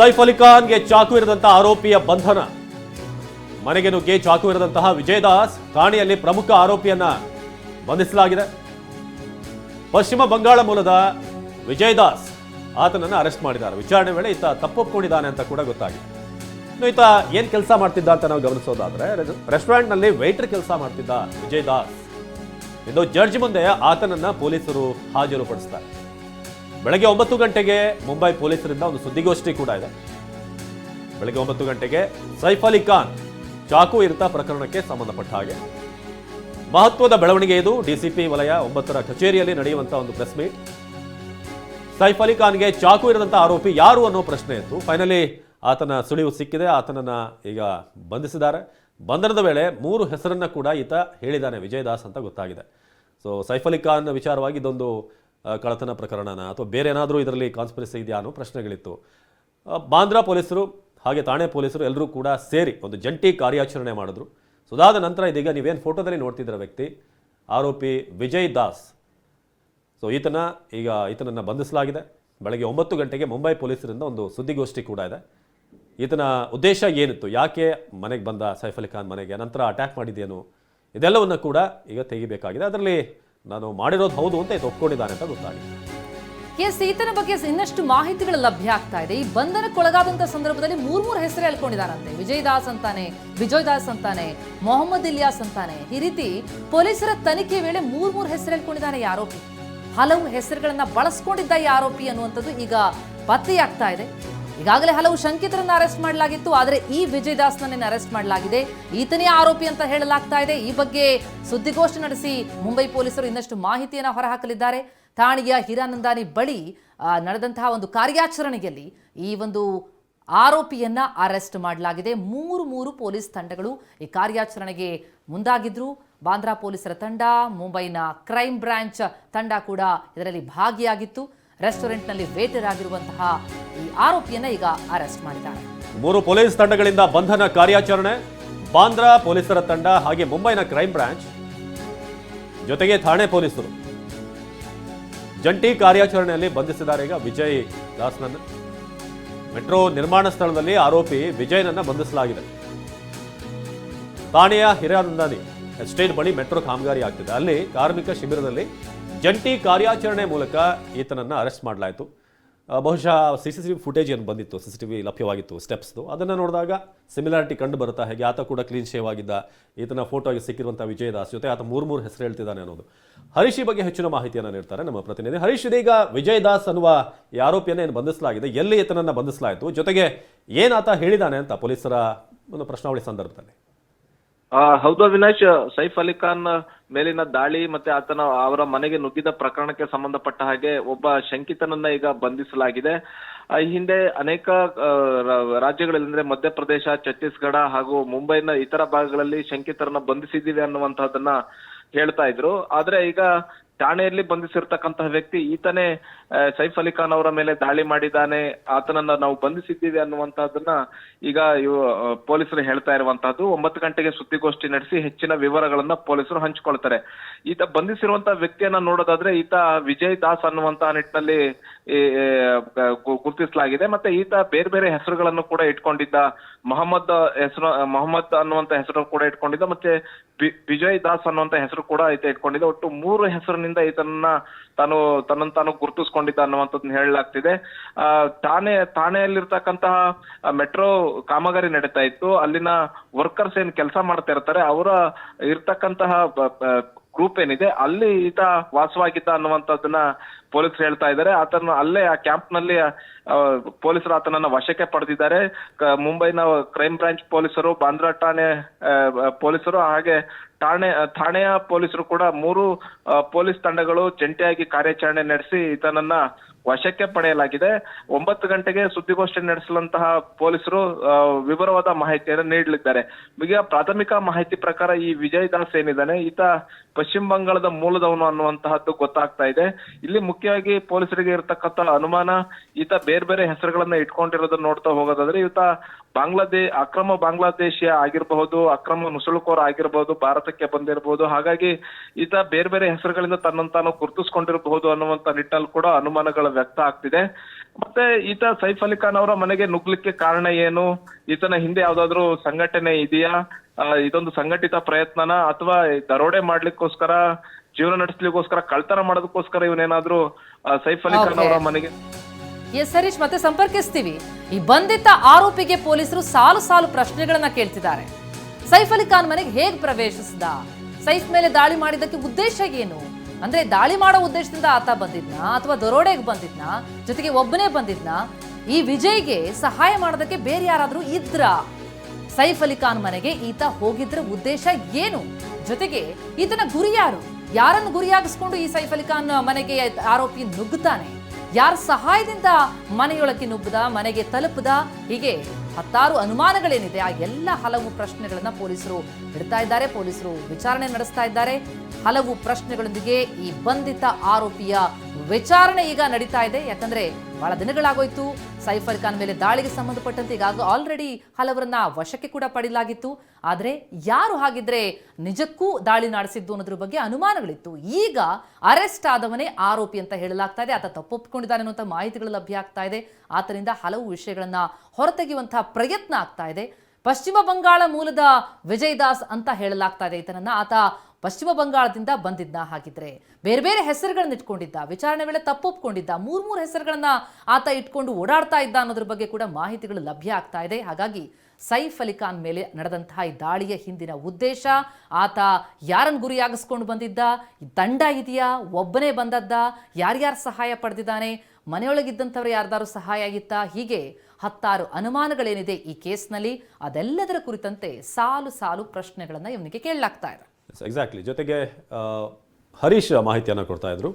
ಸೈಫ್ ಅಲಿ ಖಾನ್ಗೆ ಚಾಕು ಇರದಂತಹ ಆರೋಪಿಯ ಬಂಧನ. ಮನೆಗೆ ನುಗ್ಗಿ ಚಾಕು ಇರದಂತಹ ವಿಜಯದಾಸ್ ಠಾಣೆಯಲ್ಲಿ ಪ್ರಮುಖ ಆರೋಪಿಯನ್ನ ಬಂಧಿಸಲಾಗಿದೆ. ಪಶ್ಚಿಮ ಬಂಗಾಳ ಮೂಲದ ವಿಜಯದಾಸ್ ಆತನನ್ನು ಅರೆಸ್ಟ್ ಮಾಡಿದ್ದಾರೆ. ವಿಚಾರಣೆ ವೇಳೆ ಈತ ತಪ್ಪೊಪ್ಕೊಂಡಿದ್ದಾನೆ ಅಂತ ಕೂಡ ಗೊತ್ತಾಗಿದೆ. ಇನ್ನು ಈತ ಏನ್ ಕೆಲಸ ಮಾಡ್ತಿದ್ದ ಅಂತ ನಾವು ಗಮನಿಸೋದಾದ್ರೆ ರೆಸ್ಟೋರೆಂಟ್ನಲ್ಲಿ ವೇಟರ್ ಕೆಲಸ ಮಾಡ್ತಿದ್ದ ವಿಜಯದಾಸ್. ಇದು ಜಡ್ಜ್ ಮುಂದೆ ಆತನನ್ನ ಪೊಲೀಸರು ಹಾಜರುಪಡಿಸ್ತಾರೆ. ಬೆಳಗ್ಗೆ ಒಂಬತ್ತು ಗಂಟೆಗೆ ಮುಂಬೈ ಪೊಲೀಸರಿಂದ ಒಂದು ಸುದ್ದಿಗೋಷ್ಠಿ ಕೂಡ ಇದೆ. ಬೆಳಗ್ಗೆ ಒಂಬತ್ತು ಗಂಟೆಗೆ ಸೈಫ್ ಅಲಿ ಖಾನ್ ಚಾಕು ಇರಿತ ಪ್ರಕರಣಕ್ಕೆ ಸಂಬಂಧಪಟ್ಟ ಹಾಗೆ. ಮಹತ್ವದ ಬೆಳವಣಿಗೆ ಇದು. ಡಿಸಿಪಿ ವಲಯ ಒಂಬತ್ತರ ಕಚೇರಿಯಲ್ಲಿ ನಡೆಯುವಂತಹ ಒಂದು ಪ್ರೆಸ್ ಮೀಟ್. ಸೈಫ್ ಅಲಿ ಖಾನ್ಗೆ ಚಾಕು ಇರದಂತಹ ಆರೋಪಿ ಯಾರು ಅನ್ನೋ ಪ್ರಶ್ನೆ ಇತ್ತು. ಫೈನಲಿ ಆತನ ಸುಳಿವು ಸಿಕ್ಕಿದೆ. ಆತನನ್ನ ಈಗ ಬಂಧಿಸಿದ್ದಾರೆ. ಬಂಧನದ ವೇಳೆ ಮೂರು ಹೆಸರನ್ನ ಕೂಡ ಈತ ಹೇಳಿದ್ದಾನೆ. ವಿಜಯದಾಸ್ ಅಂತ ಗೊತ್ತಾಗಿದೆ. ಸೊ ಸೈಫ್ ಅಲಿ ಖಾನ್ ವಿಚಾರವಾಗಿ ಇದೊಂದು ಆ, ಕಳ್ಳತನ ಪ್ರಕರಣನ ಅಥವಾ ಬೇರೆ ಏನಾದರೂ ಇದರಲ್ಲಿ ಕಾನ್ಸ್ಪಿರಸಿ ಇದೆಯಾ ಅನ್ನೋ ಪ್ರಶ್ನೆಗಳಿತ್ತು. ಬಾಂದ್ರಾ ಪೊಲೀಸರು ಹಾಗೆ ಠಾಣೆ ಪೊಲೀಸರು ಎಲ್ಲರೂ ಕೂಡ ಸೇರಿ ಒಂದು ಜಂಟಿ ಕಾರ್ಯಾಚರಣೆ ಮಾಡಿದ್ರು. ಸೊ ಅದಾದ ನಂತರ ಇದೀಗ ನೀವೇನು ಫೋಟೋದಲ್ಲಿ ನೋಡ್ತಿದ್ದೀರ ವ್ಯಕ್ತಿ? ಆರೋಪಿ ವಿಜಯ್ ದಾಸ್. ಸೊ ಈತನ ಈಗ ಈತನನ್ನು ಬಂಧಿಸಲಾಗಿದೆ. ಬೆಳಗ್ಗೆ ಒಂಬತ್ತು ಗಂಟೆಗೆ ಮುಂಬೈ ಪೊಲೀಸರಿಂದ ಒಂದು ಸುದ್ದಿಗೋಷ್ಠಿ ಕೂಡ ಇದೆ. ಈತನ ಉದ್ದೇಶ ಏನಿತ್ತು? ಯಾಕೆ ಮನೆಗೆ ಬಂದ ಸೈಫ್ ಅಲಿ ಖಾನ್ ಮನೆಗೆ? ನಂತರ ಅಟ್ಯಾಕ್ ಮಾಡಿದ್ದೇನು ಇದೆಲ್ಲವನ್ನು ಕೂಡ ಈಗ ತೆಗಿಬೇಕಾಗಿದೆ. ಅದರಲ್ಲಿ ನಾನು ಮಾಡಿರೋದು ಹೌದು ಅಂತ ಇದು ಒಪ್ಕೊಂಡಿದ್ದಾನೆ ಅಂತ ಗೊತ್ತಾಗಿದೆ. ಎಸ್ ಈತನ ಬಗ್ಗೆ ಇನ್ನಷ್ಟು ಮಾಹಿತಿಗಳು ಲಭ್ಯ ಆಗ್ತಾ ಇದೆ. ಈ ಬಂಧನಕ್ಕೊಳಗಾದಂತ ಸಂದರ್ಭದಲ್ಲಿ ಮೂರ್ ಮೂರು ಹೆಸರು ಹೇಳ್ಕೊಂಡಿದ್ದಾರಂತೆ ವಿಜಯ್ ದಾಸ್ ಅಂತಾನೆ ವಿಜಯ್ ದಾಸ್ ಅಂತಾನೆ, ಮೊಹಮ್ಮದ್ ಇಲಿಯಾಸ್ ಅಂತಾನೆ. ಈ ರೀತಿ ಪೊಲೀಸರ ತನಿಖೆ ವೇಳೆ ಮೂರ್ ಮೂರು ಹೆಸರು ಹೇಳ್ಕೊಂಡಿದ್ದಾನೆ ಈ ಆರೋಪಿ. ಹಲವು ಹೆಸರುಗಳನ್ನ ಬಳಸ್ಕೊಂಡಿದ್ದ ಈ ಆರೋಪಿ ಅನ್ನುವಂಥದ್ದು ಈಗ ಪತ್ತೆಯಾಗ್ತಾ ಇದೆ. ಈಗಾಗಲೇ ಹಲವು ಶಂಕಿತರನ್ನು ಅರೆಸ್ಟ್ ಮಾಡಲಾಗಿತ್ತು, ಆದರೆ ಈ ವಿಜಯ್ ಅರೆಸ್ಟ್ ಮಾಡಲಾಗಿದೆ? ಈತನೇ ಆರೋಪಿ ಅಂತ ಹೇಳಲಾಗ್ತಾ ಇದೆ. ಈ ಬಗ್ಗೆ ಸುದ್ದಿಗೋಷ್ಠಿ ನಡೆಸಿ ಮುಂಬೈ ಪೊಲೀಸರು ಇನ್ನಷ್ಟು ಮಾಹಿತಿಯನ್ನು ಹೊರಹಾಕಲಿದ್ದಾರೆ. ಠಾಣೆಯ ಹಿರಾನಂದಾನಿ ಬಳಿ ನಡೆದಂತಹ ಒಂದು ಕಾರ್ಯಾಚರಣೆಯಲ್ಲಿ ಈ ಒಂದು ಆರೋಪಿಯನ್ನ ಅರೆಸ್ಟ್ ಮಾಡಲಾಗಿದೆ. ಮೂರು ಮೂರು ಪೊಲೀಸ್ ತಂಡಗಳು ಈ ಕಾರ್ಯಾಚರಣೆಗೆ ಮುಂದಾಗಿದ್ರು. ಬಾಂದ್ರಾ ಪೊಲೀಸರ ತಂಡ, ಮುಂಬೈನ ಕ್ರೈಮ್ ಬ್ರಾಂಚ್ ತಂಡ ಕೂಡ ಇದರಲ್ಲಿ ಭಾಗಿಯಾಗಿತ್ತು. ರೆಸ್ಟೋರೆಂಟ್ನಲ್ಲಿ ವೇಟರ್ ಆಗಿರುವಂತಹ ಈ ಆರೋಪಿಯನ್ನ ಈಗ ಅರೆಸ್ಟ್ ಮಾಡಿದ್ದಾರೆ. ಮೂರು ಪೊಲೀಸ್ ತಂಡಗಳಿಂದ ಬಂಧನ ಕಾರ್ಯಾಚರಣೆ, ಬಾಂದ್ರಾ ಪೊಲೀಸರ ತಂಡ ಹಾಗೆ ಮುಂಬೈನ ಕ್ರೈಮ್ ಬ್ರಾಂಚ್ ಜೊತೆಗೆ ಠಾಣೆ ಪೊಲೀಸರು ಜಂಟಿ ಕಾರ್ಯಾಚರಣೆಯಲ್ಲಿ ಬಂಧಿಸಿದ್ದಾರೆ. ಈಗ ವಿಜಯ್ ದಾಸ್ನನ್ನ ಮೆಟ್ರೋ ನಿರ್ಮಾಣ ಸ್ಥಳದಲ್ಲಿ ಆರೋಪಿ ವಿಜಯ್ನನ್ನ ಬಂಧಿಸಲಾಗಿದೆ. ಠಾಣೆಯ ಹಿರಾನಂದಾನಿ ಎಸ್ಟೇಟ್ ಬಳಿ ಮೆಟ್ರೋ ಕಾಮಗಾರಿ ಆಗ್ತಿದೆ. ಅಲ್ಲಿ ಕಾರ್ಮಿಕ ಶಿಬಿರದಲ್ಲಿ ಜಂಟಿ ಕಾರ್ಯಾಚರಣೆ ಮೂಲಕ ಈತನನ್ನು ಅರೆಸ್ಟ್ ಮಾಡಲಾಯಿತು. ಬಹುಶಃ C C T V footage ಏನು ಬಂದಿತ್ತು ಸಿ ಸಿ ಟಿ ವಿ ಲಭ್ಯವಾಗಿತ್ತು ಸ್ಟೆಪ್ಸ್ದು ಅದನ್ನು ನೋಡಿದಾಗ ಸಿಮಿಲಾರಿಟಿ ಕಂಡು ಬರುತ್ತಾ ಹೇಗೆ? ಆತ ಕೂಡ ಕ್ಲೀನ್ ಶೇವ್ ಆಗಿದ್ದ, ಈತನ ಫೋಟೋಗೆ ಸಿಕ್ಕಿರುವಂಥ ವಿಜಯದಾಸ್ ಜೊತೆ ಆತ ಮೂರು ಮೂರು ಹೆಸರು ಹೇಳ್ತಿದ್ದಾನೆ ಅನ್ನೋದು. ಹರೀಶ್ ಬಗ್ಗೆ ಹೆಚ್ಚಿನ ಮಾಹಿತಿಯನ್ನು ನೀಡ್ತಾರೆ ನಮ್ಮ ಪ್ರತಿನಿಧಿ. ಹರೀಶ್, ಇದೀಗ ವಿಜಯದಾಸ್ ಅನ್ನುವ ಈ ಆರೋಪಿಯನ್ನು ಏನು ಬಂಧಿಸಲಾಗಿದೆ? ಎಲ್ಲಿ ಈತನನ್ನು ಬಂಧಿಸಲಾಯಿತು? ಜೊತೆಗೆ ಏನಾತ ಹೇಳಿದಾನೆ ಅಂತ ಪೊಲೀಸರ ಒಂದು ಪ್ರಶ್ನಾವಳಿ ಸಂದರ್ಭದಲ್ಲಿ? ಹೌದು ಅವಿನಾಶ್, ಸೈಫ್ ಅಲಿ ಖಾನ್ ಮೇಲಿನ ದಾಳಿ ಮತ್ತೆ ಆತನ, ಅವರ ಮನೆಗೆ ನುಗ್ಗಿದ ಪ್ರಕರಣಕ್ಕೆ ಸಂಬಂಧಪಟ್ಟ ಹಾಗೆ ಒಬ್ಬ ಶಂಕಿತನನ್ನ ಈಗ ಬಂಧಿಸಲಾಗಿದೆ. ಈ ಹಿಂದೆ ಅನೇಕ ರಾಜ್ಯಗಳಲ್ಲಿ ಅಂದ್ರೆ ಮಧ್ಯಪ್ರದೇಶ, ಛತ್ತೀಸ್ಗಢ ಹಾಗೂ ಮುಂಬೈನ ಇತರ ಭಾಗಗಳಲ್ಲಿ ಶಂಕಿತರನ್ನ ಬಂಧಿಸಿದ್ದೀವಿ ಅನ್ನುವಂತಹದನ್ನ ಹೇಳ್ತಾ ಇದ್ರು. ಆದ್ರೆ ಈಗ ಠಾಣೆಯಲ್ಲಿ ಬಂಧಿಸಿರ್ತಕ್ಕಂತಹ ವ್ಯಕ್ತಿ ಈತನೇ ಸೈಫ್ ಅಲಿ ಖಾನ್ ಅವರ ಮೇಲೆ ದಾಳಿ ಮಾಡಿದ್ದಾನೆ, ಆತನನ್ನ ನಾವು ಬಂಧಿಸಿದ್ದೀವಿ ಅನ್ನುವಂತಹದನ್ನ ಈಗ ಪೊಲೀಸರು ಹೇಳ್ತಾ ಇರುವಂತಹದ್ದು. ಒಂಬತ್ತು ಗಂಟೆಗೆ ಸುದ್ದಿಗೋಷ್ಠಿ ನಡೆಸಿ ಹೆಚ್ಚಿನ ವಿವರಗಳನ್ನ ಪೊಲೀಸರು ಹಂಚಿಕೊಳ್ತಾರೆ. ಈತ ಬಂಧಿಸಿರುವಂತಹ ವ್ಯಕ್ತಿಯನ್ನ ನೋಡೋದಾದ್ರೆ ಈತ ವಿಜಯ್ ದಾಸ್ ಅನ್ನುವಂತಹ ನಿಟ್ಟಿನಲ್ಲಿ ಗುರುತಿಸಲಾಗಿದೆ. ಮತ್ತೆ ಈತ ಬೇರೆ ಬೇರೆ ಹೆಸರುಗಳನ್ನು ಕೂಡ ಇಟ್ಕೊಂಡಿದ್ದ. ಮೊಹಮ್ಮದ್ ಹೆಸರು, ಮೊಹಮ್ಮದ್ ಅನ್ನುವಂತ ಹೆಸರು ಕೂಡ ಇಟ್ಕೊಂಡಿದ್ದ. ಮತ್ತೆ ವಿಜಯ್ ದಾಸ್ ಅನ್ನುವಂತ ಹೆಸರು ಕೂಡ ಈತ ಇಟ್ಕೊಂಡಿದ್ದ. ಒಟ್ಟು ಮೂರು ಹೆಸರಿನಿಂದ ಈತನನ್ನ ತಾನು, ತನ್ನನ್ನು ತಾನು ಗುರುತಿಸ್ಕೊಂಡಿದ್ದ ಅನ್ನುವಂಥದ್ದನ್ನ ಹೇಳಲಾಗ್ತಿದೆ. ಠಾಣೆ, ಠಾಣೆಯಲ್ಲಿರ್ತಕ್ಕಂತಹ ಮೆಟ್ರೋ ಕಾಮಗಾರಿ ನಡೀತಾ ಇತ್ತು. ಅಲ್ಲಿನ ವರ್ಕರ್ಸ್ ಏನ್ ಕೆಲಸ ಮಾಡ್ತಾ ಇರ್ತಾರೆ, ಅವರ ಇರ್ತಕ್ಕಂತಹ ಗ್ರೂಪ್ ಏನಿದೆ, ಅಲ್ಲಿ ಈತ ವಾಸವಾಗಿದ್ದ ಅನ್ನುವಂಥದ್ದನ್ನ ಪೊಲೀಸರು ಹೇಳ್ತಾ ಇದ್ದಾರೆ. ಆತನ ಅಲ್ಲೇ ಆ ಕ್ಯಾಂಪ್ನಲ್ಲಿ ಪೊಲೀಸರು ಆತನನ್ನ ವಶಕ್ಕೆ ಪಡೆದಿದ್ದಾರೆ. ಮುಂಬೈನ ಕ್ರೈಮ್ ಬ್ರಾಂಚ್ ಪೊಲೀಸರು, ಬಾಂದ್ರಾ ಠಾಣೆ ಪೊಲೀಸರು, ಹಾಗೆ ಠಾಣೆ ಠಾಣೆಯ ಪೊಲೀಸರು ಕೂಡ ಮೂರು ಪೊಲೀಸ್ ತಂಡಗಳು ಜಂಟಿಯಾಗಿ ಕಾರ್ಯಾಚರಣೆ ನಡೆಸಿ ಈತನನ್ನ ವಶಕ್ಕೆ ಪಡೆಯಲಾಗಿದೆ. ಒಂಬತ್ತು ಗಂಟೆಗೆ ಸುದ್ದಿಗೋಷ್ಠಿ ನಡೆಸಲಂತಹ ಪೊಲೀಸರು ವಿವರವಾದ ಮಾಹಿತಿಯನ್ನು ನೀಡಲಿದ್ದಾರೆ. ಈಗ ಪ್ರಾಥಮಿಕ ಮಾಹಿತಿ ಪ್ರಕಾರ ಈ ವಿಜಯ್ ದಾಸ್ ಏನಿದ್ದಾನೆ, ಈತ ಪಶ್ಚಿಮ ಬಂಗಾಳದ ಮೂಲದವನು ಅನ್ನುವಂತಹದ್ದು ಗೊತ್ತಾಗ್ತಾ ಇದೆ. ಇಲ್ಲಿ ಮುಖ್ಯವಾಗಿ ಪೊಲೀಸರಿಗೆ ಇರತಕ್ಕಂತ ಅನುಮಾನ, ಈತ ಬೇರೆ ಬೇರೆ ಹೆಸರುಗಳನ್ನ ಇಟ್ಕೊಂಡಿರೋದನ್ನ ನೋಡ್ತಾ ಹೋಗೋದಾದ್ರೆ, ಈತ ಬಾಂಗ್ಲಾದೇಶ ಅಕ್ರಮ ಬಾಂಗ್ಲಾದೇಶಿಯ ಆಗಿರಬಹುದು ಅಕ್ರಮ ನುಸುಳುಕೋರ್ ಆಗಿರಬಹುದು ಭಾರತಕ್ಕೆ ಬಂದಿರಬಹುದು ಹಾಗಾಗಿ ಈತ ಬೇರೆ ಬೇರೆ ಹೆಸರುಗಳಿಂದ ತನ್ನನ್ನು ತಾನು ಗುರುತಿಸ್ಕೊಂಡಿರಬಹುದು ಅನ್ನುವಂತ ನಿಟ್ಟಲ್ಲಿ ಕೂಡ ಅನುಮಾನಗಳು ವ್ಯಕ್ತ ಆಗ್ತಿದೆ. ಮತ್ತೆ ಈತ ಸೈಫ್ ಅಲಿ ಖಾನ್ ಅವರ ಮನೆಗೆ ನುಗ್ಲಿಕ್ಕೆ ಕಾರಣ ಏನು? ಈತನ ಹಿಂದೆ ಯಾವ್ದಾದ್ರು ಸಂಘಟನೆ ಇದೆಯಾ? ಇದೊಂದು ಸಂಘಟಿತ ಪ್ರಯತ್ನನ? ಅಥವಾ ದರೋಡೆ ಮಾಡ್ಲಿಕ್ಕೋಸ್ಕರ ಜೀವನ ನಡೆಸ್ಲಿಕ್ಕೋಸ್ಕರ ಕಳ್ತನ ಮಾಡೋದಕ್ಕೋಸ್ಕರ ಇವನೇನಾದ್ರೂ ಸೈಫ್ ಅಲಿ ಖಾನ್ ಅವರ ಮನೆಗೆ ಎಸ್ ಹರೀಶ್, ಮತ್ತೆ ಸಂಪರ್ಕಿಸ್ತೀವಿ. ಈ ಬಂಧಿತ ಆರೋಪಿಗೆ ಪೊಲೀಸರು ಸಾಲು ಸಾಲು ಪ್ರಶ್ನೆಗಳನ್ನ ಕೇಳ್ತಿದ್ದಾರೆ. ಸೈಫ್ ಅಲಿ ಖಾನ್ ಮನೆಗೆ ಹೇಗೆ ಪ್ರವೇಶಿಸಿದ? ಸೈಫ್ ಮೇಲೆ ದಾಳಿ ಮಾಡಿದ್ದಕ್ಕೆ ಉದ್ದೇಶ ಏನು? ಅಂದ್ರೆ ದಾಳಿ ಮಾಡೋ ಉದ್ದೇಶದಿಂದ ಆತ ಬಂದಿದ್ನ ಅಥವಾ ದರೋಡೆಗೆ ಬಂದಿದ್ನ, ಜೊತೆಗೆ ಒಬ್ಬನೇ ಬಂದಿದ್ನ? ಈ ವಿಜಯ್ಗೆ ಸಹಾಯ ಮಾಡೋದಕ್ಕೆ ಬೇರೆ ಯಾರಾದರೂ ಇದ್ರ? ಸೈಫ್ ಅಲಿ ಖಾನ್ ಮನೆಗೆ ಈತ ಹೋಗಿದ್ರ ಉದ್ದೇಶ ಏನು? ಜೊತೆಗೆ ಈತನ ಗುರಿ ಯಾರು? ಯಾರನ್ನು ಗುರಿಯಾಗಿಸ್ಕೊಂಡು ಈ ಸೈಫ್ ಅಲಿ ಖಾನ್ ಮನೆಗೆ ಆರೋಪಿ ನುಗ್ಗುತ್ತಾನೆ? ಯಾರ ಸಹಾಯದಿಂದ ಮನೆಯೊಳಕ್ಕೆ ನುಬ್ಬದ, ಮನೆಗೆ ತಲುಪದ? ಹೀಗೆ ಹತ್ತಾರು ಅನುಮಾನಗಳೇನಿದೆ. ಆ ಎಲ್ಲ ಹಲವು ಪ್ರಶ್ನೆಗಳನ್ನು ಪೊಲೀಸರು ಇಡ್ತಾ ಇದ್ದಾರೆ, ಪೊಲೀಸರು ವಿಚಾರಣೆ ನಡೆಸ್ತಾ ಇದ್ದಾರೆ. ಹಲವು ಪ್ರಶ್ನೆಗಳೊಂದಿಗೆ ಈ ಬಂಧಿತ ಆರೋಪಿಯ ವಿಚಾರಣೆ ಈಗ ನಡೀತಾ ಇದೆ. ಯಾಕಂದ್ರೆ ಬಹಳ ದಿನಗಳಾಗೋಯ್ತು. ಸೈಫರ್ ಖಾನ್ ಮೇಲೆ ದಾಳಿಗೆ ಸಂಬಂಧಪಟ್ಟಂತೆ ಈಗಾಗ ಆಲ್ರೆಡಿ ಹಲವರನ್ನ ವಶಕ್ಕೆ ಕೂಡ ಪಡೆಯಲಾಗಿತ್ತು. ಆದರೆ ಯಾರು ಹಾಗಿದ್ರೆ ನಿಜಕ್ಕೂ ದಾಳಿ ನಡೆಸಿದ್ದು ಅನ್ನೋದ್ರ ಬಗ್ಗೆ ಅನುಮಾನಗಳಿತ್ತು. ಈಗ ಅರೆಸ್ಟ್ ಆದವನೇ ಆರೋಪಿ ಅಂತ ಹೇಳಲಾಗ್ತಾ ಇದೆ. ಆತ ತಪ್ಪೊಪ್ಪಿಕೊಂಡಿದ್ದಾನೆ ಅನ್ನುವಂಥ ಮಾಹಿತಿಗಳು ಲಭ್ಯ ಆಗ್ತಾ ಇದೆ. ಆತರಿಂದ ಹಲವು ವಿಷಯಗಳನ್ನ ಹೊರತೆಗೆಯುವಂತಹ ಪ್ರಯತ್ನ ಆಗ್ತಾ ಇದೆ. ಪಶ್ಚಿಮ ಬಂಗಾಳ ಮೂಲದ ವಿಜಯ್ ದಾಸ್ ಅಂತ ಹೇಳಲಾಗ್ತಾ ಇದೆ. ಈತನನ್ನ ಆತ ಪಶ್ಚಿಮ ಬಂಗಾಳದಿಂದ ಬಂದಿದ್ದ ಹಾಗಿದ್ರೆ ಬೇರೆ ಬೇರೆ ಹೆಸರುಗಳನ್ನ ಇಟ್ಕೊಂಡಿದ್ದ, ವಿಚಾರಣೆ ವೇಳೆ ತಪ್ಪೊಪ್ಕೊಂಡಿದ್ದ, ಮೂರ್ ಮೂರು ಹೆಸರುಗಳನ್ನ ಆತ ಇಟ್ಕೊಂಡು ಓಡಾಡ್ತಾ ಇದ್ದ ಅನ್ನೋದ್ರ ಬಗ್ಗೆ ಕೂಡ ಮಾಹಿತಿಗಳು ಲಭ್ಯ ಆಗ್ತಾ ಇದೆ. ಹಾಗಾಗಿ ಸೈಫ್ ಅಲಿ ಖಾನ್ ಮೇಲೆ ನಡೆದಂತಹ ಈ ದಾಳಿಯ ಹಿಂದಿನ ಉದ್ದೇಶ, ಆತ ಯಾರನ್ನ ಗುರಿಯಾಗಿಸ್ಕೊಂಡು ಬಂದಿದ್ದ ದಂಡ ಇದೆಯಾ, ಒಬ್ಬನೇ ಬಂದದ್ದ, ಯಾರ್ಯಾರು ಸಹಾಯ ಪಡೆದಿದ್ದಾನೆ, ಮನೆಯೊಳಗಿದ್ದಂಥವ್ರು ಯಾರ್ದಾರು ಸಹಾಯ ಆಗಿತ್ತಾ, ಹೀಗೆ ಹತ್ತಾರು ಅನುಮಾನಗಳೇನಿದೆ ಈ ಕೇಸ್ನಲ್ಲಿ, ಅದೆಲ್ಲದರ ಕುರಿತಂತೆ ಸಾಲು ಸಾಲು ಪ್ರಶ್ನೆಗಳನ್ನು ಇವನಿಗೆ ಕೇಳಲಾಗ್ತಾ ಇದೆ. ಎಕ್ಸಾಕ್ಟ್ಲಿ ಜೊತೆಗೆ ಹರೀಶ್ ಮಾಹಿತಿಯನ್ನು ಕೊಡ್ತಾ ಇದ್ರು.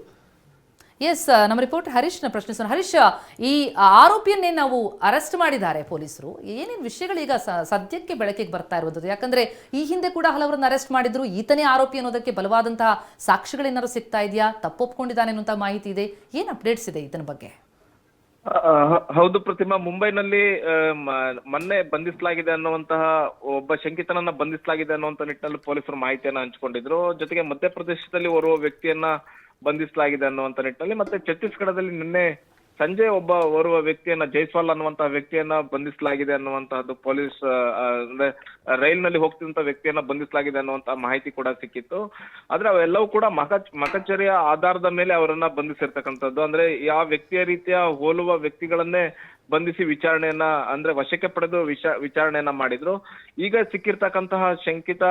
ಎಸ್ ನಮ್ಮ ರಿಪೋರ್ಟ್ ಹರೀಶ್ನ ಪ್ರಶ್ನಿಸೋಣ. ಹರೀಶ್, ಈ ಆರೋಪಿಯನ್ನೇ ನಾವು ಅರೆಸ್ಟ್ ಮಾಡಿದ್ದಾರೆ ಪೊಲೀಸರು. ಏನೇನು ವಿಷಯಗಳೀಗ ಸದ್ಯಕ್ಕೆ ಬೆಳಕಿಗೆ ಬರ್ತಾ ಇರುವಂಥದ್ದು? ಯಾಕಂದ್ರೆ ಈ ಹಿಂದೆ ಕೂಡ ಹಲವರನ್ನ ಅರೆಸ್ಟ್ ಮಾಡಿದ್ರು. ಈತನೇ ಆರೋಪಿ ಅನ್ನೋದಕ್ಕೆ ಬಲವಾದಂತಹ ಸಾಕ್ಷಿಗಳೇನಾದ್ರು ಸಿಗ್ತಾ ಇದೆಯಾ? ತಪ್ಪೊಪ್ಕೊಂಡಿದ್ದಾನೆ ಅನ್ನುವಂಥ ಮಾಹಿತಿ ಇದೆ. ಏನು ಅಪ್ಡೇಟ್ಸ್ ಇದೆ ಈತನ ಬಗ್ಗೆ? ಹೌದು ಪ್ರತಿಮಾ. ಮುಂಬೈನಲ್ಲಿ ಮೊನ್ನೆ ಬಂಧಿಸಲಾಗಿದೆ ಅನ್ನುವಂತಹ ಒಬ್ಬ ಶಂಕಿತನನ್ನ ಬಂಧಿಸಲಾಗಿದೆ ಅನ್ನುವಂತ ನಿಟ್ಟಿನಲ್ಲಿ ಪೊಲೀಸರು ಮಾಹಿತಿಯನ್ನ ಹಂಚಿಕೊಂಡಿದ್ರು. ಜೊತೆಗೆ ಮಧ್ಯಪ್ರದೇಶದಲ್ಲಿ ಓರ್ವ ವ್ಯಕ್ತಿಯನ್ನ ಬಂಧಿಸಲಾಗಿದೆ ಅನ್ನುವಂತ ನಿಟ್ಟಿನಲ್ಲಿ ಮತ್ತೆ ಛತ್ತೀಸ್ಗಢದಲ್ಲಿ ನಿನ್ನೆ ಸಂಜೆ ಒಬ್ಬ ಓರ್ವ ವ್ಯಕ್ತಿಯನ್ನ ಜೈಸ್ವಾಲ್ ಅನ್ನುವಂತಹ ವ್ಯಕ್ತಿಯನ್ನ ಬಂಧಿಸಲಾಗಿದೆ ಅನ್ನುವಂತಹದ್ದು ಪೊಲೀಸ್ ಅಂದ್ರೆ ರೈಲ್ನಲ್ಲಿ ಹೋಗ್ತಿದ್ದಂತ ವ್ಯಕ್ತಿಯನ್ನ ಬಂಧಿಸಲಾಗಿದೆ ಅನ್ನುವಂತಹ ಮಾಹಿತಿ ಕೂಡ ಸಿಕ್ಕಿತ್ತು. ಆದ್ರೆ ಅವೆಲ್ಲವೂ ಕೂಡ ಮಕ ಮಕಚರ್ಯ ಆಧಾರದ ಮೇಲೆ ಅವರನ್ನ ಬಂಧಿಸಿರ್ತಕ್ಕಂಥದ್ದು. ಅಂದ್ರೆ ಯಾವ ವ್ಯಕ್ತಿಯ ರೀತಿಯ ಹೋಲುವ ವ್ಯಕ್ತಿಗಳನ್ನೇ ಬಂಧಿಸಿ ವಿಚಾರಣೆಯನ್ನ ಅಂದ್ರೆ ವಶಕ್ಕೆ ಪಡೆದು ವಿಷ, ವಿಚಾರಣೆಯನ್ನ ಮಾಡಿದ್ರು. ಈಗ ಸಿಕ್ಕಿರ್ತಕ್ಕಂತಹ ಶಂಕಿತ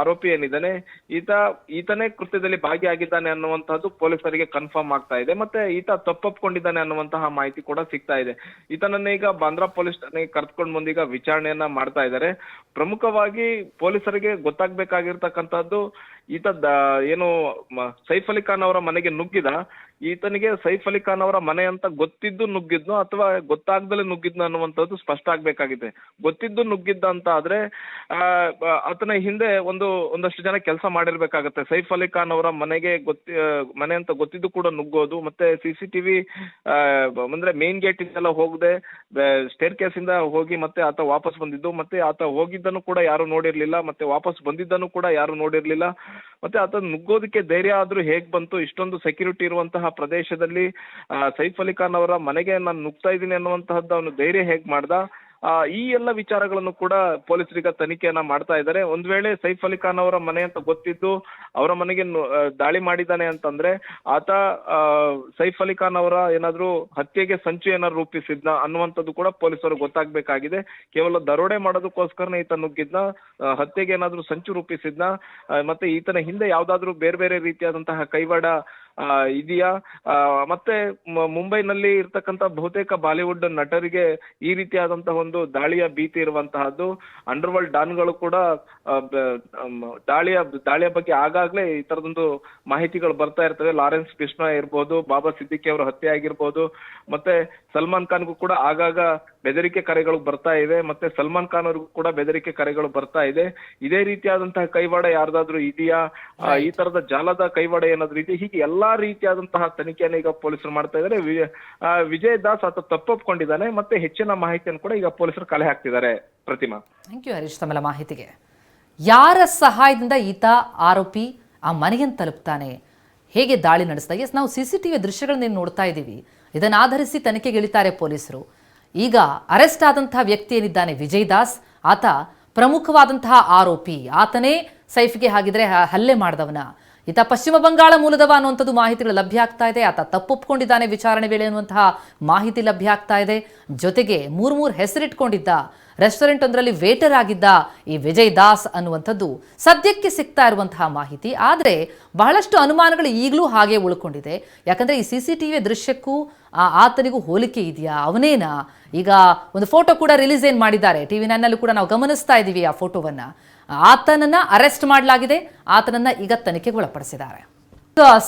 ಆರೋಪಿ ಏನಿದ್ದಾನೆ, ಈತ, ಈತನೇ ಕೃತ್ಯದಲ್ಲಿ ಭಾಗಿಯಾಗಿದ್ದಾನೆ ಅನ್ನುವಂತಹದ್ದು ಪೊಲೀಸರಿಗೆ ಕನ್ಫರ್ಮ್ ಆಗ್ತಾ ಇದೆ. ಮತ್ತೆ ಈತ ತಪ್ಪೊಪ್ಕೊಂಡಿದ್ದಾನೆ ಅನ್ನುವಂತಹ ಮಾಹಿತಿ ಕೂಡ ಸಿಗ್ತಾ ಇದೆ. ಈತನನ್ನ ಈಗ ಬಾಂದ್ರಾ ಪೊಲೀಸ್ ಠಾಣೆಗೆ ಕರ್ಕೊಂಡು ಈಗ ವಿಚಾರಣೆಯನ್ನ ಮಾಡ್ತಾ ಇದ್ದಾರೆ. ಪ್ರಮುಖವಾಗಿ ಪೊಲೀಸರಿಗೆ ಗೊತ್ತಾಗ್ಬೇಕಾಗಿರ್ತಕ್ಕಂಥದ್ದು, ಈತ ಏನು ಸೈಫ್ ಅಲಿ ಖಾನ್ ಅವರ ಮನೆಗೆ ನುಗ್ಗಿದ ಈತನಿಗೆ ಸೈಫ್ ಅಲಿ ಖಾನ್ ಅವರ ಮನೆ ಅಂತ ಗೊತ್ತಿದ್ದು ನುಗ್ಗಿದ್ನೋ ಅಥವಾ ಗೊತ್ತಾಗ್ದಲೇ ನುಗ್ಗಿದ್ನೋ ಅನ್ನುವಂಥದ್ದು ಸ್ಪಷ್ಟ ಆಗ್ಬೇಕಾಗಿದೆ. ಗೊತ್ತಿದ್ದು ನುಗ್ಗಿದ್ದ ಅಂತ ಆದ್ರೆ ಆತನ ಹಿಂದೆ ಒಂದು, ಒಂದಷ್ಟು ಜನ ಕೆಲಸ ಮಾಡಿರ್ಬೇಕಾಗತ್ತೆ. ಸೈಫ್ ಅಲಿ ಖಾನ್ ಅವರ ಮನೆಗೆ ಗೊತ್ತಿ ಮನೆ ಅಂತ ಗೊತ್ತಿದ್ದು ಕೂಡ ನುಗ್ಗೋದು, ಮತ್ತೆ ಸಿ ಸಿ ಟಿವಿ ಅಂದ್ರೆ ಮೇನ್ ಗೇಟ್ ಇಂದೆಲ್ಲ ಹೋಗದೆ ಸ್ಟೇರ್ ಕೇಸ್ ಇಂದ ಹೋಗಿ ಮತ್ತೆ ಆತ ವಾಪಸ್ ಬಂದಿದ್ದು, ಮತ್ತೆ ಆತ ಹೋಗಿದ್ದನ್ನು ಕೂಡ ಯಾರು ನೋಡಿರ್ಲಿಲ್ಲ, ಮತ್ತೆ ವಾಪಸ್ ಬಂದಿದ್ದನ್ನು ಕೂಡ ಯಾರು ನೋಡಿರ್ಲಿಲ್ಲ. ಮತ್ತೆ ಅದನ್ನ ನುಗ್ಗೋದಕ್ಕೆ ಧೈರ್ಯ ಆದ್ರೂ ಹೇಗ್ ಬಂತು? ಇಷ್ಟೊಂದು ಸೆಕ್ಯೂರಿಟಿ ಇರುವಂತಹ ಪ್ರದೇಶದಲ್ಲಿ ಸೈಫ್ ಅಲಿ ಖಾನ್ ಅವರ ಮನೆಗೆ ನಾನು ನುಗ್ತಾ ಇದ್ದೀನಿ ಅನ್ನುವಂತಹದ್ದು ಅವನು ಧೈರ್ಯ ಹೇಗ್ ಮಾಡ್ದ? ಈ ಎಲ್ಲ ವಿಚಾರಗಳನ್ನು ಕೂಡ ಪೊಲೀಸರೀಗ ತನಿಖೆಯನ್ನ ಮಾಡ್ತಾ ಇದ್ದಾರೆ. ಒಂದ್ ವೇಳೆ ಸೈಫ್ ಅಲಿ ಖಾನ್ ಅವರ ಮನೆ ಅಂತ ಗೊತ್ತಿದ್ದು ಅವರ ಮನೆಗೆ ದಾಳಿ ಮಾಡಿದ್ದಾನೆ ಅಂತಂದ್ರೆ ಆತ ಸೈಫ್ ಅಲಿ ಖಾನ್ ಅವರ ಏನಾದ್ರೂ ಹತ್ಯೆಗೆ ಸಂಚು ಏನಾದ್ರು ರೂಪಿಸಿದ್ನ ಅನ್ನುವಂಥದ್ದು ಕೂಡ ಪೊಲೀಸರು ಗೊತ್ತಾಗ್ಬೇಕಾಗಿದೆ. ಕೇವಲ ದರೋಡೆ ಮಾಡೋದಕ್ಕೋಸ್ಕರನೇ ಈತ ನುಗ್ಗಿದ್ನ ಹತ್ಯೆಗೆ ಏನಾದ್ರೂ ಸಂಚು ರೂಪಿಸಿದ್ನ ಮತ್ತೆ ಈತನ ಹಿಂದೆ ಯಾವ್ದಾದ್ರು ಬೇರೆ ಬೇರೆ ರೀತಿಯಾದಂತಹ ಕೈವಾಡ ಇದೆಯಾ? ಆ, ಮತ್ತೆ ಮುಂಬೈನಲ್ಲಿ ಇರ್ತಕ್ಕಂತ ಬಹುತೇಕ ಬಾಲಿವುಡ್ ನಟರಿಗೆ ಈ ರೀತಿಯಾದಂತಹ ಒಂದು ದಾಳಿಯ ಭೀತಿ ಇರುವಂತಹದ್ದು. ಅಂಡರ್ ವರ್ಲ್ಡ್ ಡಾನ್ಗಳು ಕೂಡ ದಾಳಿಯ ದಾಳಿಯ ಬಗ್ಗೆ ಆಗಾಗ್ಲೇ ಈ ತರದೊಂದು ಮಾಹಿತಿಗಳು ಬರ್ತಾ ಇರ್ತವೆ. ಲಾರೆನ್ಸ್ ಕೃಷ್ಣ ಇರ್ಬೋದು ಬಾಬಾ ಸಿದ್ದಿಕಿ ಅವರ ಹತ್ಯೆ ಆಗಿರ್ಬೋದು ಮತ್ತೆ ಸಲ್ಮಾನ್ ಖಾನ್ಗೂ ಕೂಡ ಆಗಾಗ ಬೆದರಿಕೆ ಕರೆಗಳು ಬರ್ತಾ ಇವೆ ಮತ್ತೆ ಸಲ್ಮಾನ್ ಖಾನ್ ಅವ್ರಿಗೂ ಕೂಡ ಬೆದರಿಕೆ ಕರೆಗಳು ಬರ್ತಾ ಇದೆ. ಇದೇ ರೀತಿಯಾದಂತಹ ಕೈವಾಡ ಯಾರ್ದಾದ್ರೂ ಇದೆಯಾ? ಈ ತರದ ಜಾಲದ ಕೈವಾಡ ಏನಾದ್ರು ಇದೆ ಹೀಗೆ ಎಲ್ಲಾ ರೀತಿಯಾದಂತಹ ತನಿಖೆಯನ್ನು ಈಗ ಪೊಲೀಸರು ಮಾಡ್ತಾ ಇದ್ದಾರೆ. ವಿಜಯ್ ದಾಸ್ ಆತ ತಪ್ಪೊಪ್ಕೊಂಡಿದ್ದಾನೆ, ಮತ್ತೆ ಹೆಚ್ಚಿನ ಮಾಹಿತಿಯನ್ನು ಕೂಡ ಈಗ ಪೊಲೀಸರು ಕಲೆ ಹಾಕ್ತಿದ್ದಾರೆ. ಪ್ರತಿಮಾ. ಥ್ಯಾಂಕ್ ಯು ಹರೀಶ್, ತಮ್ಮೆಲ್ಲ ಮಾಹಿತಿಗೆ. ಯಾರ ಸಹಾಯದಿಂದ ಈತ ಆರೋಪಿ ಆ ಮನೆಯನ್ನು ತಲುಪ್ತಾನೆ? ಹೇಗೆ ದಾಳಿ ನಡೆಸ್ತಾ? ಎಸ್ ನಾವು ಸಿ ಸಿ ಟಿ ವಿ ದೃಶ್ಯಗಳನ್ನೇನು ನೋಡ್ತಾ ಇದ್ದೀವಿ. ಇದನ್ನು ಆಧರಿಸಿ ತನಿಖೆಗೆ ಇಳಿತಾರೆ ಪೊಲೀಸರು. ಈಗ ಅರೆಸ್ಟ್ ಆದಂತಹ ವ್ಯಕ್ತಿ ಏನಿದ್ದಾನೆ? ವಿಜಯ್ ದಾಸ್, ಆತ ಪ್ರಮುಖವಾದಂತಹ ಆರೋಪಿ. ಆತನೇ ಸೈಫ್ಗೆ ಹಾಗಿದ್ರೆ ಹಲ್ಲೆ ಮಾಡಿದವನ. ಈತ ಪಶ್ಚಿಮ ಬಂಗಾಳ ಮೂಲದವ ಅನ್ನುವಂಥದ್ದು ಮಾಹಿತಿಗಳು ಲಭ್ಯ ಆಗ್ತಾ ಇದೆ. ಆತ ತಪ್ಪೊಪ್ಕೊಂಡಿದ್ದಾನೆ ವಿಚಾರಣೆ ವೇಳೆ ಅನ್ನುವಂತಹ ಮಾಹಿತಿ ಲಭ್ಯ ಆಗ್ತಾ ಇದೆ. ಜೊತೆಗೆ ಮೂರ್ ಮೂರು ಹೆಸರಿಟ್ಕೊಂಡಿದ್ದ ರೆಸ್ಟೋರೆಂಟ್ ಒಂದರಲ್ಲಿ ವೇಟರ್ ಆಗಿದ್ದ ಈ ವಿಜಯ್ ದಾಸ್ ಅನ್ನುವಂಥದ್ದು ಸದ್ಯಕ್ಕೆ ಸಿಗ್ತಾ ಇರುವಂತಹ ಮಾಹಿತಿ. ಆದರೆ ಬಹಳಷ್ಟು ಅನುಮಾನಗಳು ಈಗಲೂ ಹಾಗೆ ಉಳ್ಕೊಂಡಿದೆ. ಯಾಕಂದ್ರೆ ಈ ಸಿ ಸಿ ಟಿ ವಿ ದೃಶ್ಯಕ್ಕೂ ಆ ಆತನಿಗೂ ಹೋಲಿಕೆ ಇದೆಯಾ? ಅವನೇನಾ? ಈಗ ಒಂದು ಫೋಟೋ ಕೂಡ ರಿಲೀಸ್ ಏನ್ ಮಾಡಿದ್ದಾರೆ? ಟಿವಿ ನೈನಲ್ಲೂ ಕೂಡ ನಾವು ಗಮನಿಸ್ತಾ ಇದ್ದೀವಿ ಆ ಫೋಟೋವನ್ನ ಆತನನ್ನ ಅರೆಸ್ಟ್ ಮಾಡಲಾಗಿದೆ. ಆತನನ್ನ ಈಗ ತನಿಖೆಗೆ ಒಳಪಡಿಸಿದ್ದಾರೆ.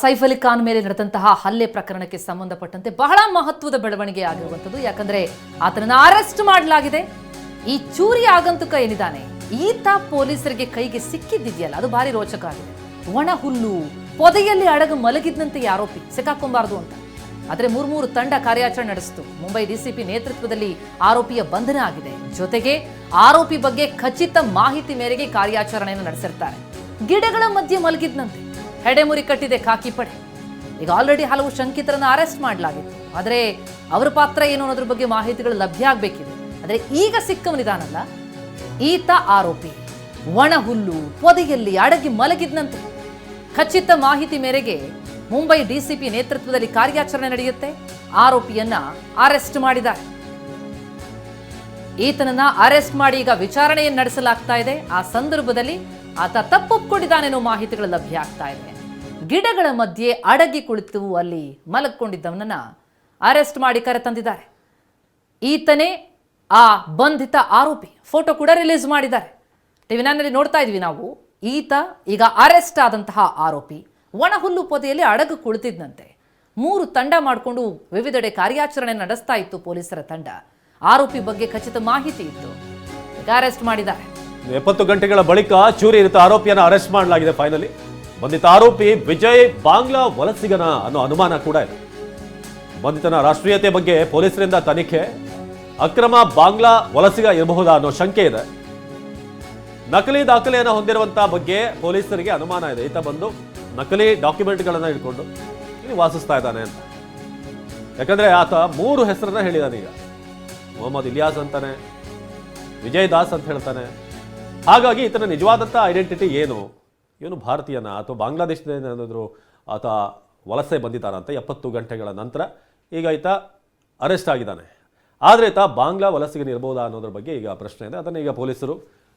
ಸೈಫ್ ಅಲಿ ಖಾನ್ ಮೇಲೆ ನಡೆದಂತಹ ಹಲ್ಲೆ ಪ್ರಕರಣಕ್ಕೆ ಸಂಬಂಧಪಟ್ಟಂತೆ ಬಹಳ ಮಹತ್ವದ ಬೆಳವಣಿಗೆ ಆಗಿರುವಂಥದ್ದು. ಯಾಕಂದ್ರೆ ಆತನನ್ನ ಅರೆಸ್ಟ್ ಮಾಡಲಾಗಿದೆ. ಈ ಚೂರಿ ಆಗಂತುಕ ಏನಿದ್ದಾನೆ ಈತ ಪೊಲೀಸರಿಗೆ ಕೈಗೆ ಸಿಕ್ಕಿದ್ದಿದೆಯಲ್ಲ, ಅದು ಭಾರಿ ರೋಚಕ ಆಗಿದೆ. ಒಣ ಹುಲ್ಲು ಪೊದೆಯಲ್ಲಿ ಅಡಗ ಮಲಗಿದ್ದಂತೆ ಆರೋಪಿ ಸಿಕ್ಕಾಕೊಂಬಾರ್ದು ಅಂತ. ಆದರೆ ಮೂರ್ಮೂರು ತಂಡ ಕಾರ್ಯಾಚರಣೆ ನಡೆಸಿತು. ಮುಂಬೈ ಡಿಸಿಪಿ ನೇತೃತ್ವದಲ್ಲಿ ಆರೋಪಿಯ ಬಂಧನ ಆಗಿದೆ. ಜೊತೆಗೆ ಆರೋಪಿ ಬಗ್ಗೆ ಖಚಿತ ಮಾಹಿತಿ ಮೇರೆಗೆ ಕಾರ್ಯಾಚರಣೆಯನ್ನು ನಡೆಸಿರ್ತಾರೆ. ಗಿಡಗಳ ಮಧ್ಯೆ ಮಲಗಿದ್ನಂತೆ. ಹೆಡೆಮುರಿ ಕಟ್ಟಿದೆ ಖಾಕಿ ಪಡೆ. ಈಗ ಆಲ್ರೆಡಿ ಹಲವು ಶಂಕಿತರನ್ನು ಅರೆಸ್ಟ್ ಮಾಡಲಾಗಿತ್ತು. ಆದರೆ ಅವರ ಪಾತ್ರ ಏನು ಅನ್ನೋದ್ರ ಬಗ್ಗೆ ಮಾಹಿತಿಗಳು ಲಭ್ಯ ಆಗಬೇಕಿದೆ. ಆದರೆ ಈಗ ಸಿಕ್ಕವನಿದಾನಲ್ಲ ಈತ ಆರೋಪಿ. ಒಣ ಹುಲ್ಲು, ಪೊದೆಯಲ್ಲಿ ಅಡಗಿ ಮಲಗಿದ್ನಂತೆ. ಖಚಿತ ಮಾಹಿತಿ ಮೇರೆಗೆ ಮುಂಬೈ ಡಿಸಿಪಿ ನೇತೃತ್ವದಲ್ಲಿ ಕಾರ್ಯಾಚರಣೆ ನಡೆಯುತ್ತೆ. ಆರೋಪಿಯನ್ನ ಅರೆಸ್ಟ್ ಮಾಡಿದ್ದಾರೆ. ಈತನನ್ನ ಅರೆಸ್ಟ್ ಮಾಡಿ ಈಗ ವಿಚಾರಣೆಯನ್ನು ನಡೆಸಲಾಗ್ತಾ ಇದೆ. ಆ ಸಂದರ್ಭದಲ್ಲಿ ಆತ ತಪ್ಪೊಪ್ಕೊಂಡಿದ್ದಾನೆನ್ನೋ ಮಾಹಿತಿಗಳು ಲಭ್ಯ ಆಗ್ತಾ ಇದೆ. ಗಿಡಗಳ ಮಧ್ಯೆ ಅಡಗಿ ಕುಳಿತು ಅಲ್ಲಿ ಮಲಕ್ಕೊಂಡಿದ್ದವನನ್ನ ಅರೆಸ್ಟ್ ಮಾಡಿ ಕರೆತಂದಿದ್ದಾರೆ ಈತನೇ ಆ ಬಂಧಿತ ಆರೋಪಿ. ಫೋಟೋ ಕೂಡ ರಿಲೀಸ್ ಮಾಡಿದ್ದಾರೆ. ಟಿವಿ ನೈನಲ್ಲಿ ನೋಡ್ತಾ ಇದ್ವಿ ನಾವು. ಈತ ಈಗ ಅರೆಸ್ಟ್ ಆದಂತಹ ಆರೋಪಿ. ಒಣಹುಲ್ಲು ಪೊದೆಯಲ್ಲಿ ಅಡಗು ಕುಳಿತಿದ್ದಂತೆ. ಮೂರು ತಂಡ ಮಾಡಿಕೊಂಡು ವಿವಿಧೆಡೆ ಕಾರ್ಯಾಚರಣೆ ನಡೆಸ್ತಾ ಇತ್ತು ಪೊಲೀಸರ ತಂಡ. ಆರೋಪಿ ಬಗ್ಗೆ ಖಚಿತ ಮಾಹಿತಿ ಇತ್ತು. ಅರೆಸ್ಟ್ ಮಾಡಿದ್ದಾರೆ. ಎಪ್ಪತ್ತು ಗಂಟೆಗಳ ಬಳಿಕ ಚೂರಿ ಇರುತ್ತ ಆರೋಪಿಯನ್ನ ಅರೆಸ್ಟ್ ಮಾಡಲಾಗಿದೆ ಫೈನಲಿ. ಬಂಧಿತ ಆರೋಪಿ ವಿಜಯ್ ಬಾಂಗ್ಲಾ ವಲಸಿಗನ ಅನ್ನೋ ಅನುಮಾನ ಕೂಡ ಇದೆ. ಬಂಧಿತನ ರಾಷ್ಟ್ರೀಯತೆ ಬಗ್ಗೆ ಪೊಲೀಸರಿಂದ ತನಿಖೆ, ಅಕ್ರಮ ಬಾಂಗ್ಲಾ ವಲಸಿಗ ಇರಬಹುದಾ ಅನ್ನೋ ಶಂಕೆ ಇದೆ. ನಕಲಿ ದಾಖಲೆಯನ್ನು ಹೊಂದಿರುವಂತಹ ಬಗ್ಗೆ ಪೊಲೀಸರಿಗೆ ಅನುಮಾನ ಇದೆ. ಈತ ಬಂದು ನಕಲಿ ಡಾಕ್ಯುಮೆಂಟ್ಗಳನ್ನು ಇಟ್ಕೊಂಡು ಇಲ್ಲಿ ವಾಸಿಸ್ತಾ ಇದ್ದಾನೆ ಅಂತ. ಯಾಕಂದರೆ ಆತ ಮೂರು ಹೆಸರನ್ನ ಹೇಳಿದಾನೆ ಈಗ. ಮೊಹಮ್ಮದ್ ಇಲಿಯಾಸ್ ಅಂತಾನೆ, ವಿಜಯ್ ದಾಸ್ ಅಂತ ಹೇಳ್ತಾನೆ. ಹಾಗಾಗಿ ಈತನ ನಿಜವಾದಂಥ ಐಡೆಂಟಿಟಿ ಏನು? ಇವನು ಭಾರತೀಯನ, ಅಥವಾ ಬಾಂಗ್ಲಾದೇಶದಿಂದ ಏನಾದರೂ ಆತ ವಲಸೆ ಬಂದಿದ್ದಾನ ಅಂತ ಎಪ್ಪತ್ತು ಗಂಟೆಗಳ ನಂತರ ಈಗ ಈತ ಅರೆಸ್ಟ್ ಆಗಿದ್ದಾನೆ. ಆದರೆ ಈತ ಬಾಂಗ್ಲಾ ವಲಸೆಗೆ ನಿರ್ಬೋದಾ ಅನ್ನೋದ್ರ ಬಗ್ಗೆ ಈಗ ಪ್ರಶ್ನೆ ಇದೆ. ಅದನ್ನು ಈಗ ಪೊಲೀಸರು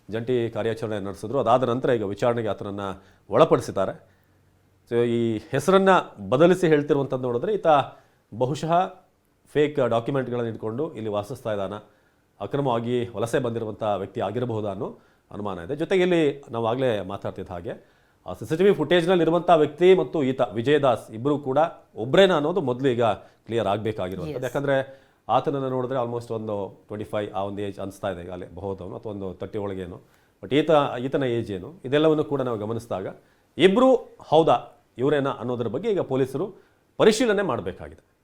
ಜಂಟಿ ಕಾರ್ಯಾಚರಣೆ ನಡೆಸಿದ್ರು. ಅದಾದ ನಂತರ ಈಗ ವಿಚಾರಣೆಗೆ ಆತನನ್ನು ಒಳಪಡಿಸಿದ್ದಾರೆ. ಸೊ ಈ ಹೆಸರನ್ನು ಬದಲಿಸಿ ಹೇಳ್ತಿರುವಂಥದ್ದು ನೋಡಿದ್ರೆ ಈತ ಬಹುಶಃ ಫೇಕ್ ಡಾಕ್ಯುಮೆಂಟ್ಗಳನ್ನು ಇಟ್ಕೊಂಡು ಇಲ್ಲಿ ವಾಸಿಸ್ತಾ ಇದ್ದಾನ. ಅಕ್ರಮವಾಗಿ ವಲಸೆ ಬಂದಿರುವಂಥ ವ್ಯಕ್ತಿ ಆಗಿರಬಹುದು ಅನ್ನೋ ಅನುಮಾನ ಇದೆ. ಜೊತೆಗೆ ಇಲ್ಲಿ ನಾವು ಆಗಲೇ ಮಾತಾಡ್ತಿದ್ದ ಹಾಗೆ ಆ ಸಿ ಸಿ ಟಿ ವಿ ಫುಟೇಜ್ನಲ್ಲಿ ಇರುವಂಥ ವ್ಯಕ್ತಿ ಮತ್ತು ಈತ ವಿಜಯದಾಸ್ ಇಬ್ಬರೂ ಇಬ್ಬರು ಕೂಡ ಒಬ್ಬರೇನ ಅನ್ನೋದು ಮೊದಲು ಈಗ ಕ್ಲಿಯರ್ ಆಗಬೇಕಾಗಿರುವಂಥದ್ದು. ಯಾಕಂದರೆ ಆತನನ್ನು ನೋಡಿದ್ರೆ ಆಲ್ಮೋಸ್ಟ್ ಒಂದು ಟ್ವೆಂಟಿ ಫೈವ್ ಆ ಒಂದು ಏಜ್ ಅನಿಸ್ತಾ ಇದೆ. ಅಲ್ಲಿ ಬಹುದವನು ಅಥವಾ ಒಂದು ತರ್ಟಿ ಒಳಗೇನು. ಬಟ್ ಈತ ಈತನ ಏಜ್ ಏನು? ಇದೆಲ್ಲವನ್ನು ಕೂಡ ನಾವು ಗಮನಿಸಿದಾಗ ಇಬ್ಬರು ಹೌದಾ? ಇವರೇನಾ ಅನ್ನೋದ್ರ ಬಗ್ಗೆ ಈಗ ಪೊಲೀಸರು ಪರಿಶೀಲನೆ ಮಾಡಬೇಕಾಗಿದೆ.